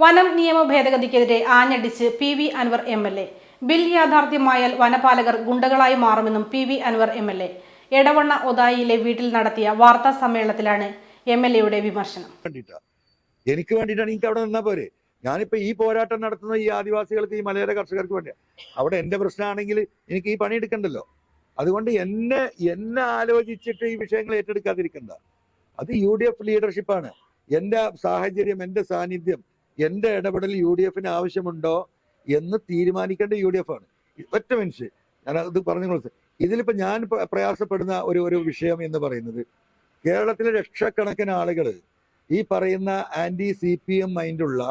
വനം നിയമ ഭേദഗതിക്കെതിരെ ആഞ്ഞടിച്ച് P V Anvar M L A. Bill യാഥാർത്ഥ്യമായാൽ വനപാലകർ ഗുണ്ടകളായി മാറുമെന്നും P V Anvar M L A. Edavanna ഒതായിയിലെ വീട്ടിൽ നടത്തിയ വാർത്താ സമ്മേളനത്തിലാണ് എം എൽ എയുടെ വിമർശനം. എനിക്ക് വേണ്ടിയിട്ടാണ് എനിക്ക് അവിടെ നിന്നാ പോരെ. ഞാനിപ്പോ ഈ പോരാട്ടം നടത്തുന്ന ഈ ആദിവാസികൾക്ക് ഈ മലയോര കർഷകർക്ക് വേണ്ടിയാ. അവിടെ എന്റെ പ്രശ്നമാണെങ്കിൽ എനിക്ക് ഈ പണി എടുക്കണ്ടല്ലോ. അതുകൊണ്ട് എന്നെ എന്നെ ആലോചിച്ചിട്ട് ഈ വിഷയങ്ങൾ ഏറ്റെടുക്കാതിരിക്കണ്ട. അത് യു ഡി എഫ് ലീഡർഷിപ്പാണ് എന്റെ സാഹചര്യം എന്റെ സാന്നിധ്യം എന്റെ ഇടപെടൽ യു ഡി എഫിന് ആവശ്യമുണ്ടോ എന്ന് തീരുമാനിക്കേണ്ട യു ഡി എഫ് ആണ്. ഒറ്റ മനുഷ്യൻ ഞാൻ അത് പറഞ്ഞു ഇതിലിപ്പോ ഞാൻ പ്രയാസപ്പെടുന്ന ഒരു ഒരു വിഷയം എന്ന് പറയുന്നത് കേരളത്തിലെ ലക്ഷക്കണക്കിന് ആളുകൾ ഈ പറയുന്ന ആന്റി സി പി എം മൈൻഡുള്ള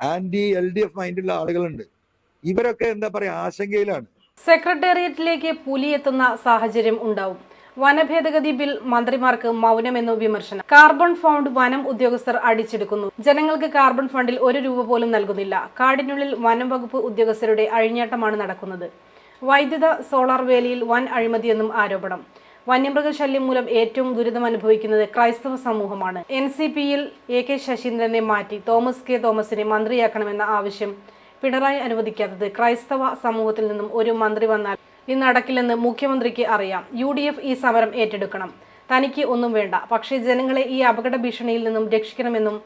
ആന്റി എൽ ഡി എഫ് മൈൻഡുള്ള ആളുകളുണ്ട്. ഇവരൊക്കെ എന്താ പറയാ ആശങ്കയിലാണ്. സെക്രട്ടേറിയറ്റിലേക്ക് പുലിയെത്തുന്ന സാഹചര്യം ഉണ്ടാവും. വനഭേദഗതി ബിൽ മന്ത്രിമാർക്ക് മൗനമെന്നു വിമർശനം. കാർബൺ ഫണ്ട് വനം ഉദ്യോഗസ്ഥർ അടിച്ചെടുക്കുന്നു. ജനങ്ങൾക്ക് കാർബൺ ഫണ്ടിൽ ഒരു രൂപ പോലും നൽകുന്നില്ല. കാടിനുള്ളിൽ വനം വകുപ്പ് ഉദ്യോഗസ്ഥരുടെ അഴിഞ്ഞാട്ടമാണ് നടക്കുന്നത്. വൈദ്യുത സോളാർ വേലിയിൽ വൻ അഴിമതിയെന്നും ആരോപണം. വന്യമൃഗശല്യം മൂലം ഏറ്റവും ദുരിതം അനുഭവിക്കുന്നത് ക്രൈസ്തവ സമൂഹമാണ്. എൻ സി പിയിൽ എ കെ ശശീന്ദ്രനെ മാറ്റി തോമസ് കെ തോമസിനെ മന്ത്രിയാക്കണമെന്ന ആവശ്യം പിണറായി അനുവദിക്കാത്തത് ക്രൈസ്തവ സമൂഹത്തിൽ നിന്നും ഒരു മന്ത്രി വന്നാൽ ഇത് നടക്കില്ലെന്ന് മുഖ്യമന്ത്രിക്ക് അറിയാം. യു ഈ സമരം ഏറ്റെടുക്കണം. തനിക്ക് ഒന്നും വേണ്ട. പക്ഷേ ജനങ്ങളെ ഈ അപകട ഭീഷണിയിൽ നിന്നും രക്ഷിക്കണമെന്നും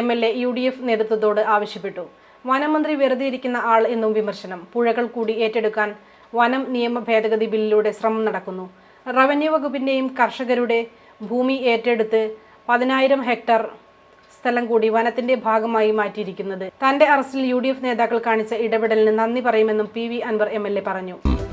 M L A U D F നേതൃത്വത്തോട് ആവശ്യപ്പെട്ടു. വനമന്ത്രി വെറുതെ ഇരിക്കുന്ന ആൾ എന്നും വിമർശനം. പുഴകൾ കൂടി ഏറ്റെടുക്കാൻ വനം നിയമ ഭേദഗതി ബില്ലിലൂടെ ശ്രമം നടക്കുന്നു. റവന്യൂ വകുപ്പിന്റെയും കർഷകരുടെ ഭൂമി ഏറ്റെടുത്ത് പതിനായിരം ഹെക്ടർ സ്ഥലം കൂടി വനത്തിന്റെ ഭാഗമായി മാറ്റിയിരിക്കുന്നത്. തന്റെ അറസ്റ്റിൽ യു നേതാക്കൾ കാണിച്ച ഇടപെടലിന് നന്ദി പറയുമെന്നും പി അൻവർ എ പറഞ്ഞു.